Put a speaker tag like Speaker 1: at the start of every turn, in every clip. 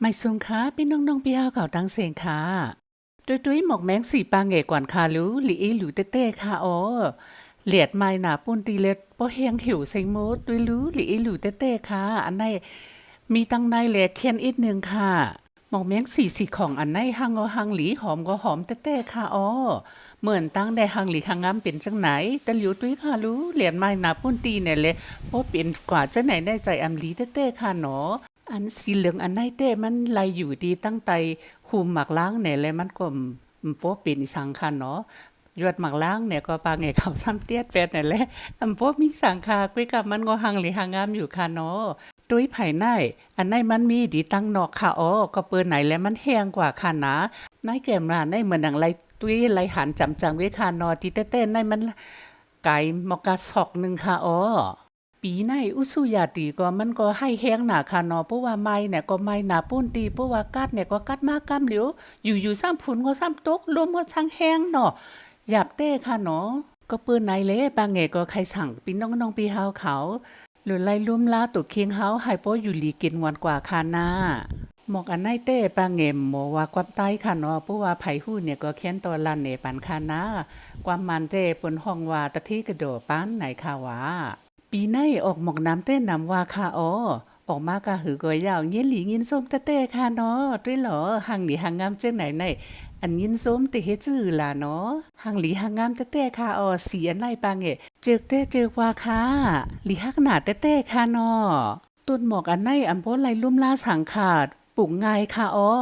Speaker 1: ไม่สูงค่ะพี่น้องน้องพี่ฮาวเขาตังเสียงค่ะตุ้ยตุ้ยหมอกแมงสีปางเงกว่านคารู้หลีอีหลูเต้เต้ค่ะอ๋อเหลียดไม้หนาปุ้นตีเล็ดป้อเฮียงหิวเซงมดตุ้ยรู้หลีอีหลูเต้เต้ค่ะอันไหนมีตังในแหลกเคียนอีกหนึ่งค่ะหมอกแมงสีสีของอันไหนหังก็หังหลีหอมก็หอมเต้เต้ค่ะอ๋อเหมือนตั้งได้หังหลีหังงามเป็นจังไหนแต่หลิวตุ้ยค่ะรู้เหลียดไม้หนาปุ้นตีเนี่ยเลยเพราะเป็นกว่าจะไหนได้ใจอำหลีเต้เต้ค่ะหนอ อันสีเหลืองอันไหนเต้มันไหลอยู่ดีตั้งใจหุมหมักล้างเนี่ยเลยมันก็โป๊เป็นสังคันเนาะยวดหมักล้างเนี่ยก็ปางไงเขาซ้ำเตี้ยดเป็ดเนี่ยแหละอันโป๊มีสังคาคุยกับมันก็หังหรือหางงามอยู่ค่ะเนาะตุ้ยไผ่ในอันไหนมันมีดีตั้งนอกค่ะอ๋อก็เปิดไหนแล้วมันแห้งกว่าค่ะนะนายแก้มร้านในเหมือนดังไรตุ้ยไรหันจำจังเวคานอที่เต้ๆในมันไก่มอกกาศอกหนึ่งค่ะอ๋อ ปีในอุสุยาตีก็มันก็ให้แห้งหนาค่ะเนาะเพราะว่าไม้เนี่ยก็ไม้หนาปุ้นตีเพราะว่ากัดเนี่ยก็กัดมากกำเหลียวอยู่ๆซ้ำผุนก็ซ้ำตกรวมก็ช่างแห้งเนาะหยาบเต้ค่ะเนาะก็เปิ้นไหนเลยบางแงก็ใครสั่งปีน้องๆปีเฮาเขาหรือไล่ลุ่มลาตุกเคียงเฮาให้โปอยู่หลีกินวันกว่าค่ะนาหมอกอันไหนเต้ปางเงมหมอว่าความใต้ค่ะเนาะเพราะว่าไผหู้เนี่ยก็เขียนตัวลันเนปันค่ะนาความมันเต้ปนห้องว่าตะที่กระโดดปานไหนค่ะว่า ปีในออกหมอกน้ำเต้นน้ำว่าค่ะอ๋อออกมากะหือก็ยาวเงี้ยหลีงินส้มเต้ค่ะเนาะด้วยเหรอหังหลีหังงามเจังไหนในอันยินส้มติเฮจื้อล่ะเนาะหังหลีหังงามเต้ค่ะอ๋อสีอันไหนปางเงเจอเต้เจอว่าค่ะหลีหักหนาเต้ๆค่ะเนาะต้นหมอกอันไหนอันโพไหลลุ่มล่าสังขาดปลูกง่ายค่ะอ๋อ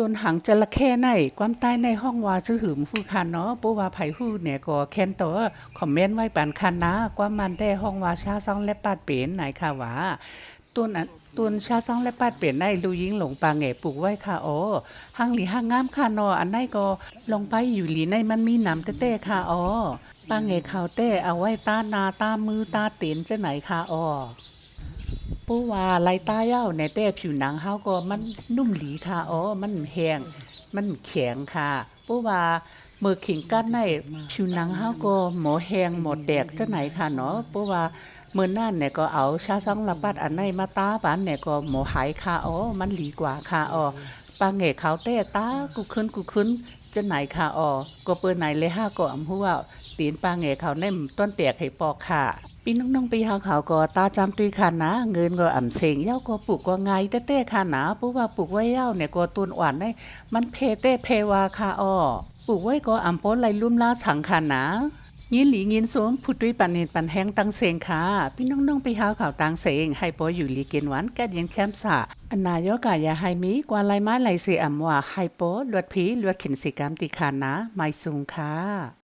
Speaker 1: ต้นหางจระเข้ในความใต้ในห้องว่าชื่อหืมฟูคันเนาะปูว่าไผ่ฮู้เนี่ยก็แค้นตัวคอมเมนต์ไว้ปานคันนะความมันได้ห้องว่าชาซองและปาดเป็นไหนค่ะว่าต้นอันต้นชาซองและปาดเป็นในลูยิงหลงปางแง่ปลูกไว้ค่ะโอ้หังหลีหังงามค่ะเนาะอันไหนก็ลงไปอยู่หลีในมันมีหนำเต้ๆค่ะอ๋อปางแง่ขาวเต้เอาไว้ตานาตามือตาเต็นจะไหนค่ะอ๋อ ปูว่าลายตาเย้าในแต่ผิวหนังเฮาก็มันนุ่มหลีค่ะอ๋อมันแห้งมันแข็งค่ะปูว่าเมื่อขิงกั้นในผิวหนังเฮาก็หมอแห้งหมอแตกจังไหนค่ะเนาะปูว่าเมื่อนั่นเนี่ยก็เอาชาซังละปัดอันในมาตาบานเนี่ยก็หมอหายค่ะอ๋อมันหลีกว่าค่ะอ๋อปางเหงเขาแต่ตากูขึ้นกูขึ้นจะไหนค่ะอ๋อก็เปิ้นไหนเลยห้าก็อำหัวตีนปางเหงเขาเน่มต้นแตกให้ปอกค่ะ ปีน้องๆไปหาเขาวก็ตาจำตุยค่ะนะ เงินก็อ่ำเสงเย้าก็ปลูกก็ไงเต้ๆค่ะนะเพราะว่าปลูกไว้เย้าเนี่ยก็ตุนอ่อนได้มันเพเต้เพวาค่ะอ้อปลูกไว้ก็อ่ำป้นไหลลุ่มลาฉังค่ะนะยินหลียินสวมผู้ตุยปันเนนปันแห้งตังเสงค่ะ พี่น้องๆไปหาเขาวตังเสงให้ปออยู่หลีเกนหวันแกดย็นแคมสะอันนายกายาไฮมีกว่าไลไม้ไหลเสอ่ำว่าไฮโปลวดผีลวดขินสิกรรมติคานะไม่สูงค่ะ